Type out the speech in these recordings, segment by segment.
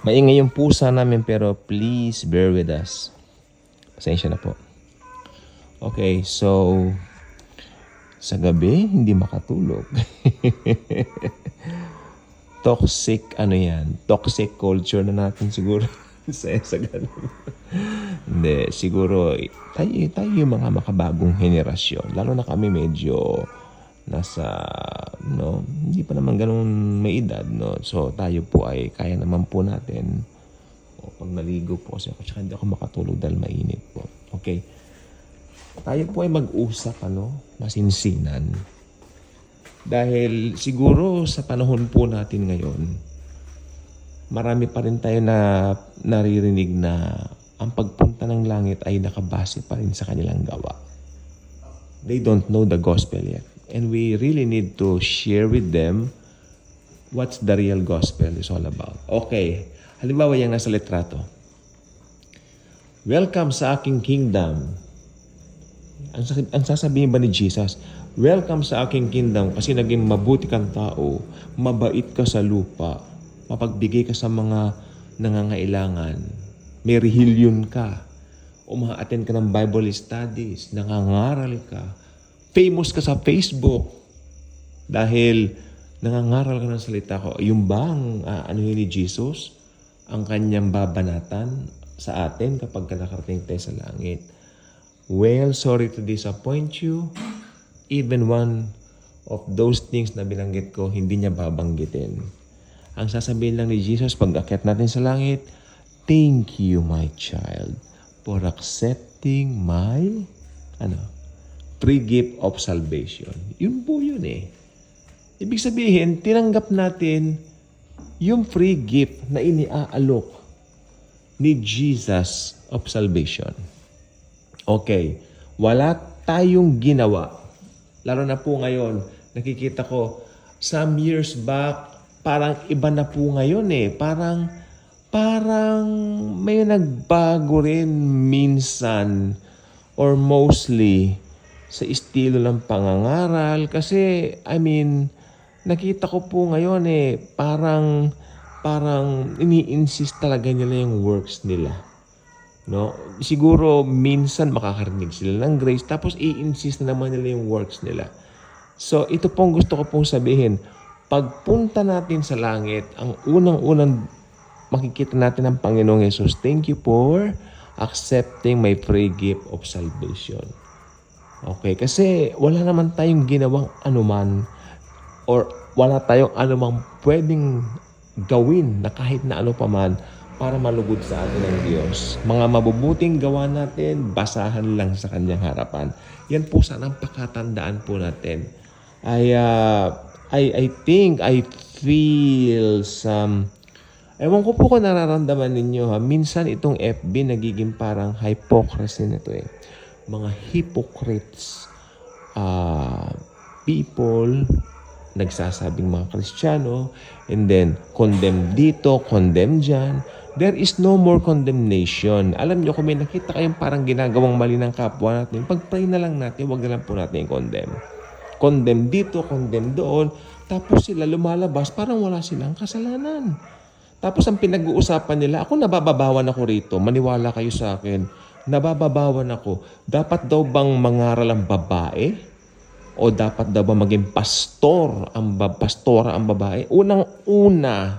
Maingay yung pusa namin pero please bear with us. Pasensya na po. Okay, so sa gabi hindi makatulog. Toxic ano yan? Toxic culture na natin siguro. sa sa ganun. hindi, siguro tayo, tayo yung mga makabagong henerasyon. Lalo na kami medyo nasa no hindi pa naman ganun may edad no? So tayo po ay kaya naman po natin. O pag naligo po kasi ako hindi ako makatulog dahil mainit po. Okay. Tayo po ay mag-usap ano masinsinan. Dahil siguro sa panahon po natin ngayon marami pa rin tayo na naririnig na ang pagpunta ng langit ay nakabase pa rin sa kanilang gawa. They don't know the gospel yet. And we really need to share with them what's the real gospel is all about. Okay, halimbawa yung nasa litrato. Welcome sa aking kingdom. Ang, ang sasabihin ba ni Jesus, Welcome sa aking kingdom kasi naging mabuti kang tao, mabait ka sa lupa, mapagbigay ka sa mga nangangailangan, may rehilyon ka, umaattend ka ng Bible studies, nangangaral ka, famous ka sa Facebook dahil nangangaral ka ng salita ko. Yung ba ang ah, ano yun ni Jesus? Ang kanyang babanatan sa atin kapag ka nakarating tayo sa langit. Well, sorry to disappoint you. Even one of those things na binanggit ko, hindi niya babanggitin. Ang sasabihin lang ni Jesus pag akyat natin sa langit, Thank you, my child, for accepting my ano, free gift of salvation. Yun po yun eh. Ibig sabihin, tinanggap natin yung free gift na iniaalok ni Jesus of salvation. Okay, wala tayong ginawa. Lalo na po ngayon, nakikita ko, some years back, parang iba na po ngayon eh. Parang, parang may nagbago rin minsan or mostly sa estilo ng pangangaral. Kasi, I mean, nakita ko po ngayon eh, parang, parang ini-insist talaga nila yung works nila. No? Siguro minsan makakarinig sila ng grace tapos i-insist na naman nila yung works nila. So ito pong gusto ko pong sabihin, pagpunta natin sa langit, ang unang-unang makikita natin ng Panginoong Yesus, thank you for accepting my free gift of salvation. Okay, kasi wala naman tayong ginawang anuman or wala tayong anumang pwedeng gawin na kahit na ano paman para malugod sa atin ng Diyos. Mga mabubuting gawa natin, basahan lang sa kanyang harapan. Yan po sana ang pakatandaan po natin. I, uh, I, I think, I feel some... Ewan ko po kung nararamdaman ninyo ha. Minsan itong FB nagiging parang hypocrisy na to eh. Mga hypocrites. Uh, people nagsasabing mga Kristiyano and then condemn dito, condemn dyan. There is no more condemnation. Alam nyo, kung may nakita kayong parang ginagawang mali ng kapwa natin, pag-pray na lang natin, wag na lang po natin condemn. Condemn dito, condemn doon. Tapos sila lumalabas, parang wala silang kasalanan. Tapos ang pinag-uusapan nila, ako nabababawan ako rito, maniwala kayo sa akin, nabababawan ako. Dapat daw bang mangaral ang babae? O dapat daw ba maging pastor ang pastora ang babae? Unang-una,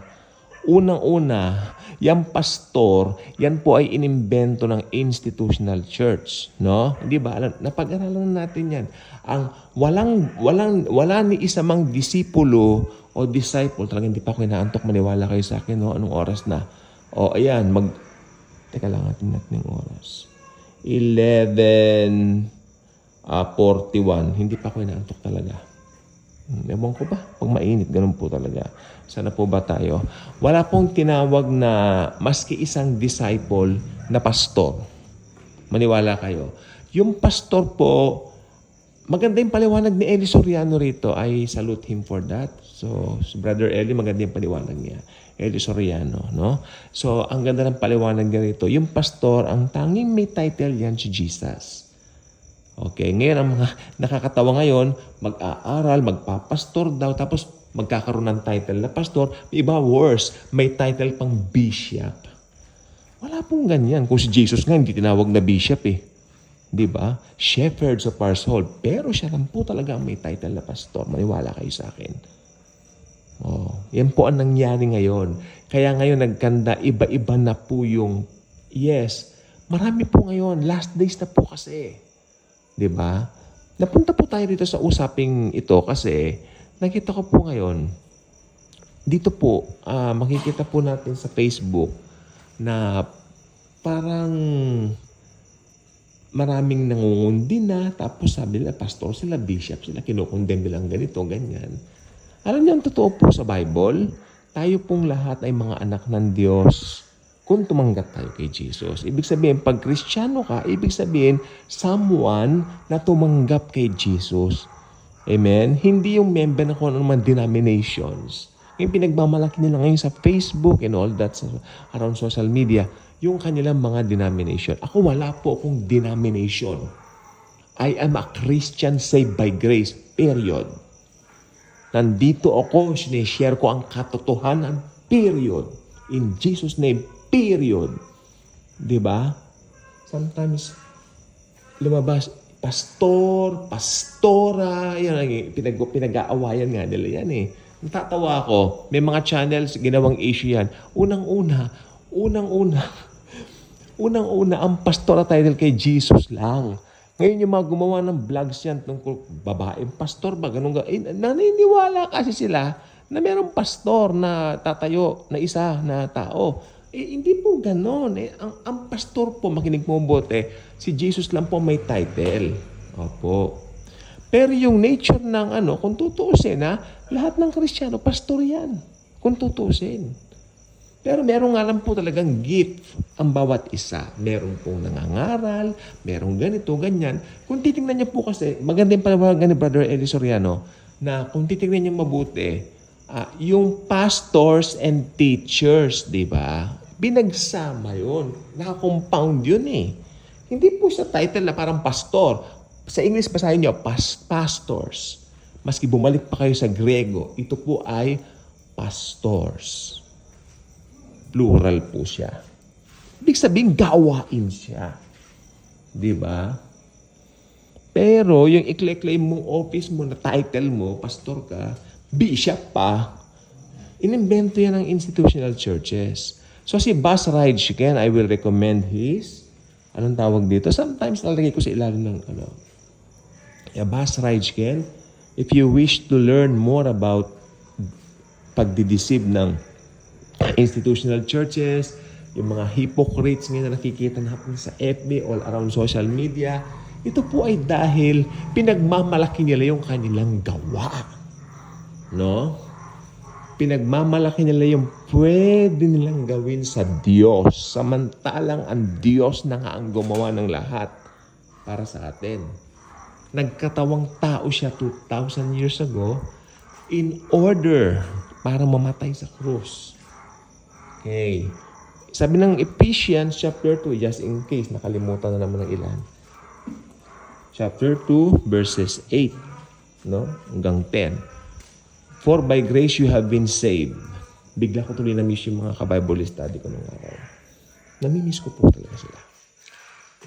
unang-una, yung pastor, yan po ay inimbento ng institutional church, no? 'Di ba? Napag-aralan natin 'yan. Ang walang walang wala ni isa mang disipulo o disciple, talagang hindi pa ako inaantok maniwala kayo sa akin, no? Anong oras na? O ayan, mag Teka lang, atin natin yung oras. 11 ah 41. Hindi pa ako inaantok talaga. Hmm, Ewan ko ba? Pag mainit, ganun po talaga. Sana po ba tayo? Wala pong tinawag na maski isang disciple na pastor. Maniwala kayo. Yung pastor po, maganda yung paliwanag ni Eli Soriano rito. I salute him for that. So, si Brother Eli, maganda yung paliwanag niya. Eli Soriano, no? So, ang ganda ng paliwanag niya rito. Yung pastor, ang tanging may title yan si Jesus. Okay, ngayon ang mga nakakatawa ngayon, mag-aaral, magpapastor daw, tapos magkakaroon ng title na pastor. Iba worse, may title pang bishop. Wala pong ganyan. Kung si Jesus nga hindi tinawag na bishop eh. Di ba? Shepherds of our soul. Pero siya lang po talaga ang may title na pastor. Maniwala kayo sa akin. Oh, yan po ang nangyari ngayon. Kaya ngayon nagkanda, iba-iba na po yung, yes, marami po ngayon, last days na po kasi. 'Di ba? Napunta po tayo dito sa usaping ito kasi nakita ko po ngayon, dito po, ah, makikita po natin sa Facebook na parang maraming nangungundi na tapos sabi nila pastor sila, bishop sila, kinukondem nilang ganito, ganyan. Alam niyo ang totoo po sa Bible, tayo pong lahat ay mga anak ng Diyos kung tumanggap tayo kay Jesus. Ibig sabihin, pag Kristiyano ka, ibig sabihin, someone na tumanggap kay Jesus. Amen? Hindi yung member ng kung ano denominations. Yung pinagmamalaki nila ngayon sa Facebook and all that sa, around social media, yung kanilang mga denomination. Ako wala po akong denomination. I am a Christian saved by grace. Period. Nandito ako, sinishare ko ang katotohanan. Period. In Jesus' name. Period. Ba? Sometimes, lumabas, pastor, pastora, yan ang pinag, pinag-aawayan nga nila yan eh. Natatawa ako, may mga channels, ginawang issue yan. Unang-una, unang-una, unang-una, ang pastora title kay Jesus lang. Ngayon yung mga gumawa ng vlogs yan tungkol babaeng pastor ba, ganun ga. Eh, naniniwala kasi sila na mayroong pastor na tatayo na isa na tao. Eh, hindi po ganon. Eh, ang, ang pastor po, makinig mo mabuti, si Jesus lang po may title. Opo. Pero yung nature ng ano, kung tutuusin ha, lahat ng Kristiyano, pastor yan. Kung tutuusin. Pero meron nga lang po talagang gift ang bawat isa. Meron pong nangangaral, merong ganito, ganyan. Kung titingnan niyo po kasi, maganda yung panawagan ni Brother Eli Soriano, na kung titingnan niyo mabuti, ah, yung pastors and teachers, di ba? Binagsama yun. Nakakompound yun eh. Hindi po siya title na parang pastor. Sa English, basahin niyo, pas- pastors. Maski bumalik pa kayo sa Grego, ito po ay pastors plural po siya. Ibig sabihin, gawain siya. Di ba? Pero yung i-claim mong office mo na title mo, pastor ka, bishop pa, inimbento yan ng institutional churches. So si Bas Rajdjiken, I will recommend his, anong tawag dito? Sometimes nalagay ko sa ilalim ng ano. Yeah, Bas Rajdjiken, if you wish to learn more about pagdideceive ng institutional churches, yung mga hypocrites ngayon na nakikita natin sa FB, all around social media, ito po ay dahil pinagmamalaki nila yung kanilang gawa. No? Pinagmamalaki nila yung pwede nilang gawin sa Diyos. Samantalang ang Diyos na nga ang gumawa ng lahat para sa atin. Nagkatawang tao siya 2,000 years ago in order para mamatay sa krus. Okay. Sabi ng Ephesians chapter 2, just in case nakalimutan na naman ng ilan. Chapter 2, verses 8, no? Hanggang 10. For by grace you have been saved. Bigla ko tuloy na-miss yung mga ka-Bible study ko nung araw. Namimiss ko po talaga sila.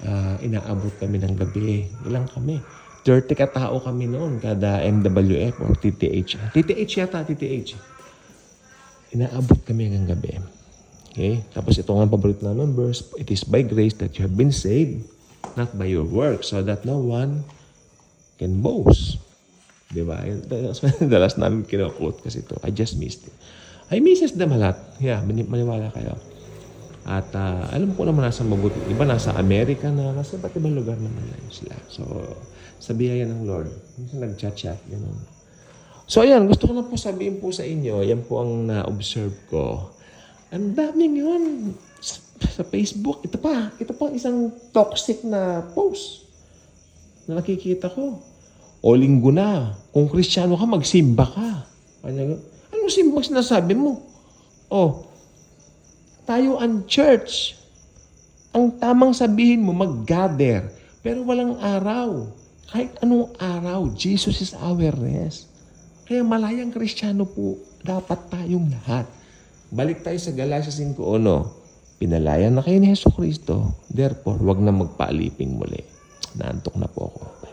Ah, inaabot kami ng gabi. Ilang kami? 30 katao kami noon kada MWF or TTH. TTH yata, TTH. Inaabot kami hanggang gabi. Okay? Tapos ito nga paborito namin verse, It is by grace that you have been saved, not by your work, so that no one can boast. Di ba? Last namin kino-quote kasi ito. I just missed it. I misses them a lot. Yeah, mani- maniwala kayo. At ah, alam ko naman nasa mabuti. Iba nasa Amerika na, nasa iba't ibang lugar naman na yun sila. So, sa biyaya ng Lord. Minsan nag-chat-chat, gano'n. So, ayan, gusto ko na po sabihin po sa inyo, yan po ang na-observe ko. Ang daming yun sa, Facebook. Ito pa, ito pa isang toxic na post na nakikita ko. O linggo na, kung kristyano ka, magsimba ka. Ano, anong simba sinasabi mo? Oh, tayo ang church. Ang tamang sabihin mo, mag-gather. Pero walang araw. Kahit anong araw, Jesus is our rest. Kaya malayang kristyano po, dapat tayong lahat. Balik tayo sa Galatians 5.1. Pinalayan na kayo ni Heso Kristo. Therefore, wag na magpaaliping muli. Naantok na po ako.